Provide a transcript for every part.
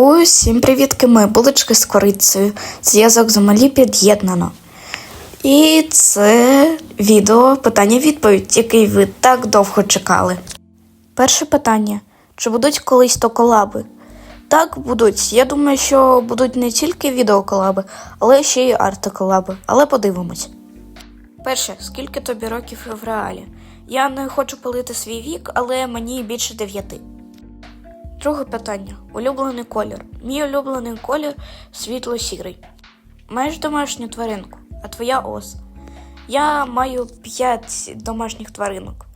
Усім привітки, ми булочки з корицею. Зв'язок з замалі під'єднано. І це відео питання-відповідь, який ви так довго чекали. Перше питання: чи будуть колись то колаби? Так, будуть. Я думаю, що будуть не тільки відеоколаби, але ще й артиколаби. Але подивимось. Перше, скільки тобі років в реалі? Я не хочу палити свій вік, але мені більше дев'яти. Друге питання. Улюблений колір. Мій улюблений колір світло-сірий. Маєш домашню тваринку, а твоя ос. Я маю 5 домашніх тваринок.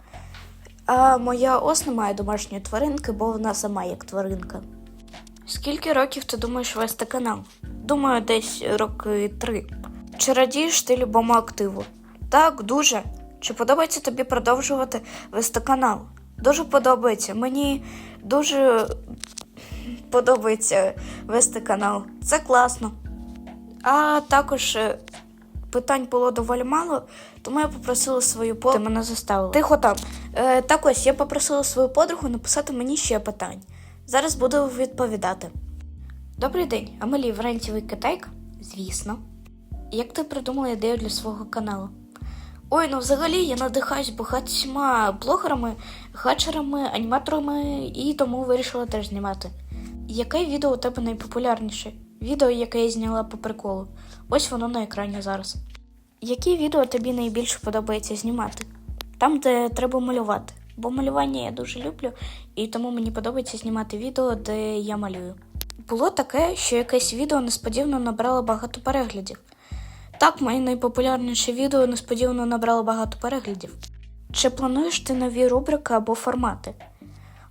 А моя ос не має домашньої тваринки, бо вона сама як тваринка. Скільки років ти думаєш вести канал? Думаю, десь роки три. Чи радієш ти любому активу? Так, дуже. Чи подобається тобі продовжувати вести канал? Дуже подобається. Мені дуже подобається вести канал. Це класно. А також е, питань було доволі мало, тому я попросила свою подругу. Ти мене заставила. Тихо там. Е, так ось я попросила свою подругу написати мені ще питань. Зараз буду відповідати. Добрий день, Амелі Врентівий Китайка? Звісно. Як ти придумала ідею для свого каналу? Ой, ну взагалі я надихаюсь багатьма блогерами, хачерами, аніматорами і тому вирішила теж знімати. Яке відео у тебе найпопулярніше? Відео, яке я зняла по приколу. Ось воно на екрані зараз. Які відео тобі найбільше подобається знімати? Там, де треба малювати. Бо малювання я дуже люблю, і тому мені подобається знімати відео, де я малюю. Було таке, що якесь відео несподівано набрало багато переглядів. Так, моє найпопулярніше відео несподівано набрало багато переглядів. Чи плануєш ти нові рубрики або формати?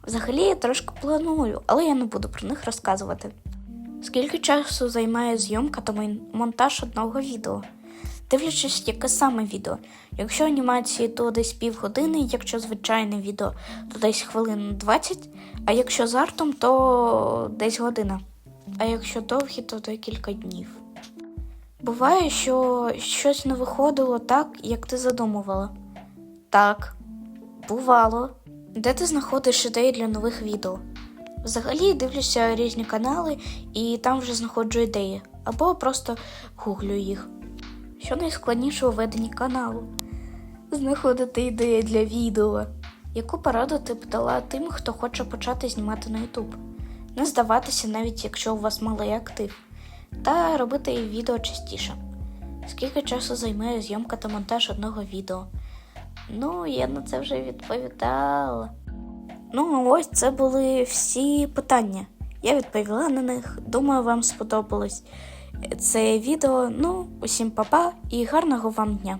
Взагалі я трошки планую, але я не буду про них розказувати. Скільки часу займає зйомка та монтаж одного відео? Дивлячись, яке саме відео. Якщо анімації, то десь півгодини, якщо звичайне відео, то десь хвилин 20, а якщо з артом, то десь година. А якщо довгі, то декілька днів. Буває, що щось не виходило так, як ти задумувала. Так, бувало. Де ти знаходиш ідеї для нових відео? Взагалі дивлюся різні канали і там вже знаходжу ідеї, або просто гуглю їх. Що найскладніше у веденні каналу? Знаходити ідеї для відео. Яку пораду ти б дала тим, хто хоче почати знімати на YouTube? Не здаватися, навіть якщо у вас малий актив, та робити відео частіше. Скільки часу займає зйомка та монтаж одного відео? Ну, я на це вже відповідала. Ну, ось це були всі питання. Я відповіла на них. Думаю, вам сподобалось це відео. Ну, усім па-па і гарного вам дня!